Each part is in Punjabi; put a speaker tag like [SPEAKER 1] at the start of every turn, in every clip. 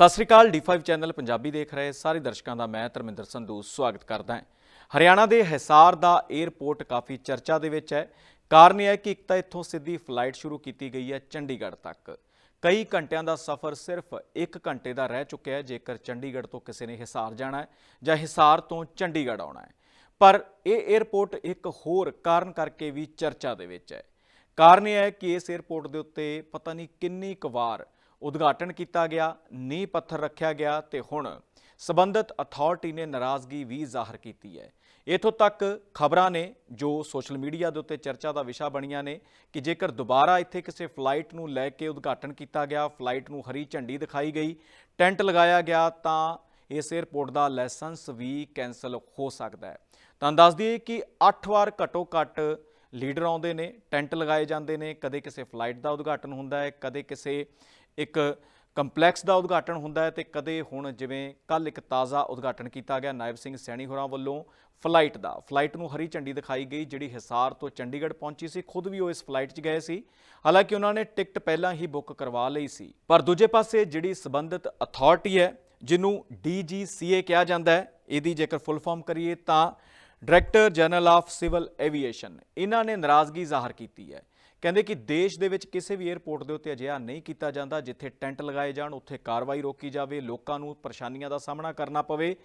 [SPEAKER 1] ਸਤਿ ਸ੍ਰੀ ਅਕਾਲ D5 ਚੈਨਲ ਪੰਜਾਬੀ ਦੇਖ ਰਹੇ ਸਾਰੇ ਦਰਸ਼ਕਾਂ ਦਾ ਮੈਂ ਧਰਮਿੰਦਰ ਸੰਧੂ ਸਵਾਗਤ ਕਰਦਾ ਹਾਂ। ਹਰਿਆਣਾ ਦੇ ਹਿਸਾਰ ਦਾ 에ਅਰਪੋਰਟ ਕਾਫੀ ਚਰਚਾ ਦੇ ਵਿੱਚ ਹੈ। ਕਾਰਨ ਇਹ ਹੈ ਕਿ ਇੱਕ ਤਾਂ ਇੱਥੋਂ ਸਿੱਧੀ ਫਲਾਈਟ ਸ਼ੁਰੂ ਕੀਤੀ ਗਈ ਹੈ ਚੰਡੀਗੜ੍ਹ ਤੱਕ। ਕਈ ਘੰਟਿਆਂ ਦਾ ਸਫ਼ਰ ਸਿਰਫ 1 ਘੰਟੇ ਦਾ ਰਹਿ ਚੁੱਕਿਆ ਹੈ, ਜੇਕਰ ਚੰਡੀਗੜ੍ਹ ਤੋਂ ਕਿਸੇ ਨੇ ਹਿਸਾਰ ਜਾਣਾ ਹੈ ਜਾਂ ਹਿਸਾਰ ਤੋਂ ਚੰਡੀਗੜ੍ਹ ਆਉਣਾ ਹੈ। ਪਰ ਇਹ 에ਅਰਪੋਰਟ ਇੱਕ ਹੋਰ ਕਾਰਨ ਕਰਕੇ ਵੀ ਚਰਚਾ ਦੇ ਵਿੱਚ ਹੈ। ਕਾਰਨ ਇਹ ਹੈ ਕਿ ਇਸ 에ਅਰਪੋਰਟ ਦੇ ਉੱਤੇ ਪਤਾ ਨਹੀਂ ਕਿੰਨੀ ਕੁ ਵਾਰ ਉਦਘਾਟਨ ਕੀਤਾ ਗਿਆ, ਨੀਂਹ ਪੱਥਰ ਰੱਖਿਆ ਗਿਆ ਤੇ ਹੁਣ ਸਬੰਧਤ ਅਥਾਰਟੀ ਨੇ ਨਾਰਾਜ਼ਗੀ ਵੀ ਜ਼ਾਹਰ ਕੀਤੀ ਹੈ। ਇਥੋਂ ਤੱਕ ਖਬਰਾਂ ਨੇ ਜੋ ਸੋਸ਼ਲ ਮੀਡੀਆ ਦੇ ਉੱਤੇ ਚਰਚਾ ਦਾ ਵਿਸ਼ਾ ਬਣੀਆਂ ਨੇ ਕਿ ਜੇਕਰ ਦੁਬਾਰਾ ਇੱਥੇ ਕਿਸੇ ਫਲਾਈਟ ਨੂੰ ਲੈ ਕੇ ਉਦਘਾਟਨ ਕੀਤਾ ਗਿਆ, ਫਲਾਈਟ ਨੂੰ ਹਰੀ ਝੰਡੀ ਦਿਖਾਈ ਗਈ, ਟੈਂਟ ਲਗਾਇਆ ਗਿਆ, ਤਾਂ ਇਸ 에ਅਰਪੋਰਟ ਦਾ ਲਾਇਸੈਂਸ ਵੀ ਕੈਨਸਲ ਹੋ ਸਕਦਾ ਹੈ। ਤਾਂ ਦੱਸ ਦਈਏ ਕਿ 8 ਵਾਰ ਘਟੋ ਘੱਟ ਲੀਡਰ ਆਉਂਦੇ ਨੇ, ਟੈਂਟ ਲਗਾਏ ਜਾਂਦੇ ਨੇ, ਕਦੇ ਕਿਸੇ ਫਲਾਈਟ ਦਾ ਉਦਘਾਟਨ ਹੁੰਦਾ ਹੈ, ਕਦੇ ਕਿਸੇ ਇੱਕ ਕੰਪਲੈਕਸ ਦਾ ਉਦਘਾਟਨ ਹੁੰਦਾ ਹੈ ਤੇ ਕਦੇ ਹੁਣ ਜਿਵੇਂ ਕੱਲ ਇੱਕ ਤਾਜ਼ਾ ਉਦਘਾਟਨ ਕੀਤਾ ਗਿਆ ਨਾਇਬ ਸਿੰਘ ਸੈਣੀ ਹੋਰਾਂ ਵੱਲੋਂ ਫਲਾਈਟ ਦਾ, ਫਲਾਈਟ ਨੂੰ ਹਰੀ ਝੰਡੀ ਦਿਖਾਈ ਗਈ ਜਿਹੜੀ ਹਿਸਾਰ ਤੋਂ ਚੰਡੀਗੜ੍ਹ ਪਹੁੰਚੀ ਸੀ, ਖੁਦ ਵੀ ਉਹ ਇਸ ਫਲਾਈਟ 'ਚ ਗਏ ਸੀ। ਹਾਲਾਂਕਿ ਉਹਨਾਂ ਨੇ ਟਿਕਟ ਪਹਿਲਾਂ ਹੀ ਬੁੱਕ ਕਰਵਾ ਲਈ ਸੀ। ਪਰ ਦੂਜੇ ਪਾਸੇ ਜਿਹੜੀ ਸਬੰਧਤ ਅਥਾਰਟੀ ਹੈ, ਜਿਹਨੂੰ DGCA ਕਿਹਾ ਜਾਂਦਾ ਹੈ, ਇਹਦੀ ਜੇਕਰ ਫੁੱਲ ਫਾਰਮ ਕਰੀਏ ਤਾਂ director general of civil aviation ਇਹਨਾਂ ਨੇ ਨਾਰਾਜ਼ਗੀ ਜ਼ਾਹਰ ਕੀਤੀ ਹੈ। ਕਹਿੰਦੇ ਕਿ ਦੇਸ਼ ਦੇ ਵਿੱਚ ਕਿਸੇ ਵੀ 에ਅਰਪੋਰਟ ਦੇ ਉੱਤੇ ਅਜਿਹਾ ਨਹੀਂ ਕੀਤਾ ਜਾਂਦਾ ਜਿੱਥੇ ਟੈਂਟ ਲਗਾਏ ਜਾਣ, ਉੱਥੇ ਕਾਰਵਾਈ ਰੋਕੀ ਜਾਵੇ, ਲੋਕਾਂ ਨੂੰ ਪਰੇਸ਼ਾਨੀਆਂ ਦਾ ਸਾਹਮਣਾ ਕਰਨਾ ਪਵੇ।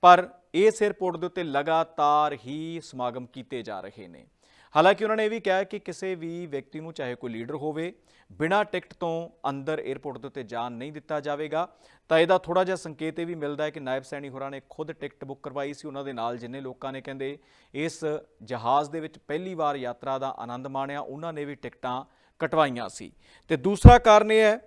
[SPEAKER 1] ਪਰ ਇਸ 에ਅਰਪੋਰਟ ਦੇ ਉੱਤੇ ਲਗਾਤਾਰ ਹੀ ਸਮਾਗਮ ਕੀਤੇ ਜਾ ਰਹੇ ਨੇ। ਹਾਲਾਂਕਿ ਉਹਨਾਂ ਨੇ ਇਹ ਵੀ ਕਿਹਾ ਕਿ ਕਿਸੇ ਵੀ ਵਿਅਕਤੀ ਨੂੰ, ਚਾਹੇ ਕੋਈ ਲੀਡਰ ਹੋਵੇ, ਬਿਨਾਂ ਟਿਕਟ ਤੋਂ ਅੰਦਰ 에ਅਰਪੋਰਟ ਦੇ ਉੱਤੇ ਜਾਣ ਨਹੀਂ ਦਿੱਤਾ ਜਾਵੇਗਾ। ਤਾਂ ਇਹਦਾ ਥੋੜਾ ਜਿਹਾ ਸੰਕੇਤ ਇਹ ਵੀ ਮਿਲਦਾ ਹੈ ਕਿ ਨਾਇਬ ਸੈਣੀ ਹੋਰਾਂ ਨੇ ਖੁਦ ਟਿਕਟ ਬੁੱਕ ਕਰਵਾਈ ਸੀ। ਉਹਨਾਂ ਦੇ ਨਾਲ ਜਿੰਨੇ ਲੋਕਾਂ ਨੇ ਕਹਿੰਦੇ ਇਸ ਜਹਾਜ਼ ਦੇ ਵਿੱਚ ਪਹਿਲੀ ਵਾਰ ਯਾਤਰਾ ਦਾ ਆਨੰਦ ਮਾਣਿਆ, ਉਹਨਾਂ ਨੇ ਵੀ ਟਿਕਟਾਂ ਕਟਵਾਈਆਂ ਸੀ। ਤੇ ਦੂਸਰਾ ਕਾਰਨ ਇਹ ਹੈ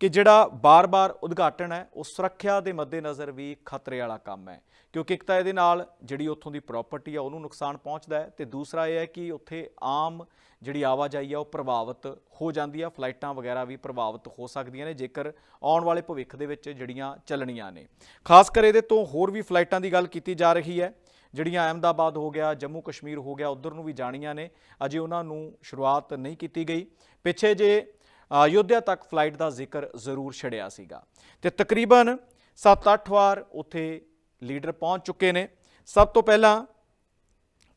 [SPEAKER 1] ਕਿ ਜਿਹੜਾ ਬਾਰ-ਬਾਰ ਉਦਘਾਟਨ ਹੈ, ਉਹ ਸੁਰੱਖਿਆ ਦੇ ਮੱਦੇਨਜ਼ਰ ਵੀ ਖਤਰੇ ਵਾਲਾ ਕੰਮ ਹੈ। ਕਿਉਂਕਿ ਇੱਕ ਤਾਂ ਇਹਦੇ ਨਾਲ ਜਿਹੜੀ ਉੱਥੋਂ ਦੀ ਪ੍ਰਾਪਰਟੀ ਆ, ਉਹਨੂੰ ਨੁਕਸਾਨ ਪਹੁੰਚਦਾ ਹੈ ਤੇ ਦੂਸਰਾ ਇਹ ਹੈ ਕਿ ਉੱਥੇ ਆਮ ਜਿਹੜੀ ਆਵਾਜਾਈ ਆ, ਉਹ ਪ੍ਰਭਾਵਿਤ ਹੋ ਜਾਂਦੀ ਆ, ਫਲਾਈਟਾਂ ਵਗੈਰਾ ਵੀ ਪ੍ਰਭਾਵਿਤ ਹੋ ਸਕਦੀਆਂ ਨੇ, ਜੇਕਰ ਆਉਣ ਵਾਲੇ ਭਵਿੱਖ ਦੇ ਵਿੱਚ ਜਿਹੜੀਆਂ ਚੱਲਣੀਆਂ ਨੇ। ਖਾਸ ਕਰ ਇਹਦੇ ਤੋਂ ਹੋਰ ਵੀ ਫਲਾਈਟਾਂ ਦੀ ਗੱਲ ਕੀਤੀ ਜਾ ਰਹੀ ਹੈ, ਜਿਹੜੀਆਂ ਅਹਿਮਦਾਬਾਦ ਹੋ ਗਿਆ, ਜੰਮੂ ਕਸ਼ਮੀਰ ਹੋ ਗਿਆ, ਉਧਰ ਨੂੰ ਵੀ ਜਾਣੀਆਂ ਨੇ। ਅਜੇ ਉਹਨਾਂ ਨੂੰ ਸ਼ੁਰੂਆਤ ਨਹੀਂ ਕੀਤੀ ਗਈ। ਪਿੱਛੇ ਜੇ ਅਯੋਧਿਆ ਤੱਕ ਫਲਾਈਟ ਦਾ ਜ਼ਿਕਰ ਜ਼ਰੂਰ ਛੜਿਆ ਸੀਗਾ। ਤੇ ਤਕਰੀਬਨ 7-8 ਵਾਰ ਉੱਥੇ ਲੀਡਰ ਪਹੁੰਚ ਚੁੱਕੇ ਨੇ। ਸਭ ਤੋਂ ਪਹਿਲਾਂ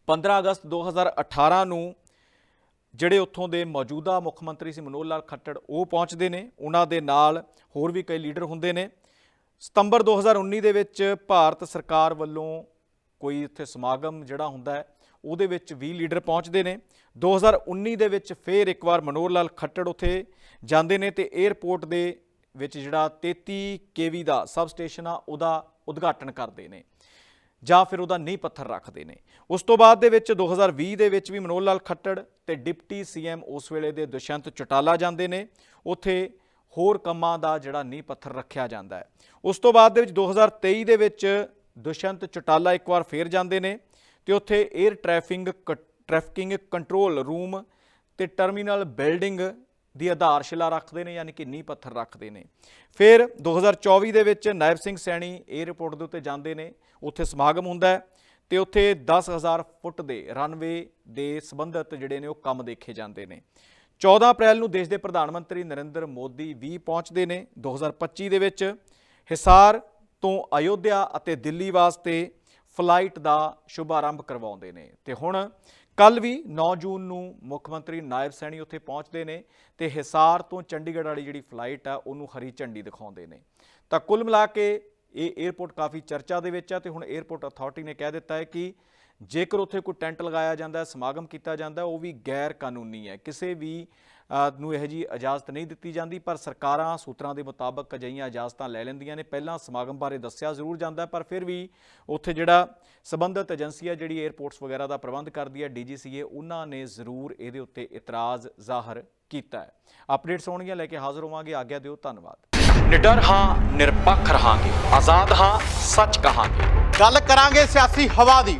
[SPEAKER 1] 15 ਅਗਸਤ 2018 ਨੂੰ ਜਿਹੜੇ ਉੱਥੋਂ ਦੇ ਮੌਜੂਦਾ ਮੁੱਖ ਮੰਤਰੀ ਸੀ ਮਨੋਹਰ ਲਾਲ ਖੱਟੜ, ਉਹ ਪਹੁੰਚਦੇ ਨੇ। ਉਹਨਾਂ ਦੇ ਨਾਲ ਹੋਰ ਵੀ ਕਈ ਲੀਡਰ ਹੁੰਦੇ ਨੇ। ਸਤੰਬਰ 2019 ਦੇ ਵਿੱਚ ਭਾਰਤ ਸਰਕਾਰ ਵੱਲੋਂ ਕੋਈ ਉੱਥੇ ਸਮਾਗਮ ਜਿਹੜਾ ਹੁੰਦਾ ਹੈ, ਉਹਦੇ ਵਿੱਚ 20 ਲੀਡਰ ਪਹੁੰਚਦੇ ਨੇ। 2019 ਦੇ ਵਿੱਚ ਫੇਰ ਇੱਕ ਵਾਰ ਮਨੋਹਰ ਲਾਲ ਖੱਟੜ ਉੱਥੇ ਜਾਂਦੇ ਨੇ ਤੇ 에ਅਰਪੋਰਟ ਦੇ ਵਿੱਚ ਜਿਹੜਾ 33 ਕੇਵੀ ਦਾ ਸਬ ਸਟੇਸ਼ਨ ਆ, ਉਹਦਾ ਉਦਘਾਟਨ ਕਰਦੇ ਨੇ ਜਾਂ ਫਿਰ ਉਹਦਾ ਨੀਂਹ ਪੱਥਰ ਰੱਖਦੇ ਨੇ। ਉਸ ਤੋਂ ਬਾਅਦ ਦੇ ਵਿੱਚ 2020 ਦੇ ਵਿੱਚ ਵੀ ਮਨੋਹਰ ਲਾਲ ਖੱਟੜ ਤੇ ਡਿਪਟੀ ਸੀਐਮ ਉਸ ਵੇਲੇ ਦੇ ਦੁਸ਼ਯੰਤ ਚਟਾਲਾ ਜਾਂਦੇ ਨੇ। ਉੱਥੇ ਹੋਰ ਕੰਮਾਂ ਦਾ ਜਿਹੜਾ ਨੀਂਹ ਪੱਥਰ ਰੱਖਿਆ ਜਾਂਦਾ ਹੈ। ਉਸ ਤੋਂ ਬਾਅਦ ਦੇ ਵਿੱਚ 2023 ਦੇ ਵਿੱਚ ਦੁਸ਼ਯੰਤ ਚਟਾਲਾ ਇੱਕ ਵਾਰ ਫੇਰ ਜਾਂਦੇ ਨੇ ਤੇ ਉੱਥੇ air traffic trafficking control room ਤੇ ਟਰਮੀਨਲ ਬਿਲਡਿੰਗ ਦੀ ਆਧਾਰਸ਼ਿਲਾ ਰੱਖਦੇ ਨੇ, ਯਾਨੀ ਕਿ ਨੀਂਹ ਪੱਥਰ ਰੱਖਦੇ ਨੇ। ਫਿਰ 2024 ਦੇ ਵਿੱਚ ਨਾਇਬ ਸਿੰਘ ਸੈਣੀ 에ਅਰਪੋਰਟ ਦੇ ਉੱਤੇ ਜਾਂਦੇ ਨੇ, ਉੱਥੇ ਸਮਾਗਮ ਹੁੰਦਾ ਹੈ ਤੇ ਉੱਥੇ 10000 ਫੁੱਟ ਦੇ ਰਨਵੇ ਦੇ ਸੰਬੰਧਤ ਜਿਹੜੇ ਨੇ ਉਹ ਕੰਮ ਦੇਖੇ ਜਾਂਦੇ ਨੇ। 14 ਅਪ੍ਰੈਲ ਨੂੰ ਦੇਸ਼ ਦੇ ਪ੍ਰਧਾਨ ਮੰਤਰੀ ਨਰਿੰਦਰ ਮੋਦੀ ਵੀ ਪਹੁੰਚਦੇ ਨੇ 2025 ਦੇ ਵਿੱਚ। ਹਿਸਾਰ ਤੋਂ ਅਯੋਧਿਆ ਅਤੇ ਦਿੱਲੀ ਵਾਸਤੇ ਫਲਾਈਟ ਦਾ ਸ਼ੁਭਾਰੰਭ ਕਰਵਾਉਂਦੇ ਨੇ। ਤੇ ਹੁਣ ਕੱਲ ਵੀ 9 ਜੂਨ ਨੂੰ ਮੁੱਖ ਮੰਤਰੀ ਨਾਇਬ ਸੈਣੀ ਉੱਥੇ ਪਹੁੰਚਦੇ ਨੇ ਤੇ ਹਿਸਾਰ ਤੋਂ ਚੰਡੀਗੜ੍ਹ ਵਾਲੀ ਜਿਹੜੀ ਫਲਾਈਟ ਆ, ਉਹਨੂੰ ਹਰੀ ਝੰਡੀ ਦਿਖਾਉਂਦੇ ਨੇ। ਤਾਂ ਕੁੱਲ ਮਿਲਾ ਕੇ ਇਹ 에ਅਰਪੋਰਟ ਕਾਫੀ ਚਰਚਾ ਦੇ ਵਿੱਚ ਆ ਤੇ ਹੁਣ 에ਅਰਪੋਰਟ ਅਥਾਰਟੀ ਨੇ ਕਹਿ ਦਿੱਤਾ ਹੈ ਕਿ ਜੇਕਰ ਉੱਥੇ ਕੋਈ ਟੈਂਟ ਲਗਾਇਆ ਜਾਂਦਾ ਹੈ ਸਮਾਗਮ ਕੀਤਾ ਜਾਂਦਾ ਹੈ ਉਹ ਵੀ ਗੈਰ ਕਾਨੂੰਨੀ ਹੈ। ਕਿਸੇ ਵੀ ਨੂੰ ਇਹ ਜੀ ਇਜਾਜ਼ਤ ਨਹੀਂ ਦਿੱਤੀ ਜਾਂਦੀ ਪਰ ਸਰਕਾਰਾਂ ਸੂਤਰਾਂ ਦੇ ਮੁਤਾਬਕ ਅਜਿਹੀਆਂ ਇਜਾਜ਼ਤਾਂ ਲੈ ਲੈਂਦੀਆਂ ਨੇ। ਪਹਿਲਾਂ ਸਮਾਗਮ ਬਾਰੇ ਦੱਸਿਆ ਜ਼ਰੂਰ ਜਾਂਦਾ ਪਰ ਫਿਰ ਵੀ ਉੱਥੇ ਜਿਹੜਾ ਸਬੰਧਤ ਏਜੰਸੀ ਹੈ ਜਿਹੜੀ 에ਅਰਪੋਰਟਸ ਵਗੈਰਾ ਦਾ ਪ੍ਰਬੰਧ ਕਰਦੀ ਹੈ ਡੀਜੀਸੀਏ ਉਹਨਾਂ ਨੇ ਜ਼ਰੂਰ ਇਹਦੇ ਉੱਤੇ ਇਤਰਾਜ਼ ਜ਼ਾਹਰ ਕੀਤਾ ਹੈ। ਅਪਡੇਟਸ ਹੋਣਗੀਆਂ ਲੈ ਕੇ ਹਾਜ਼ਰ ਹੋਵਾਂਗੇ। ਆਗਿਆ ਦਿਓ ਧੰਨਵਾਦ। ਨਿਡਰ ਹਾਂ ਨਿਰਪੱਖ ਰਹਾਂਗੇ। ਆਜ਼ਾਦ ਹਾਂ ਸੱਚ ਕਹਾਂਗੇ।
[SPEAKER 2] ਗੱਲ ਕਰਾਂਗੇ ਸਿਆਸੀ ਹਵਾ ਦੀ।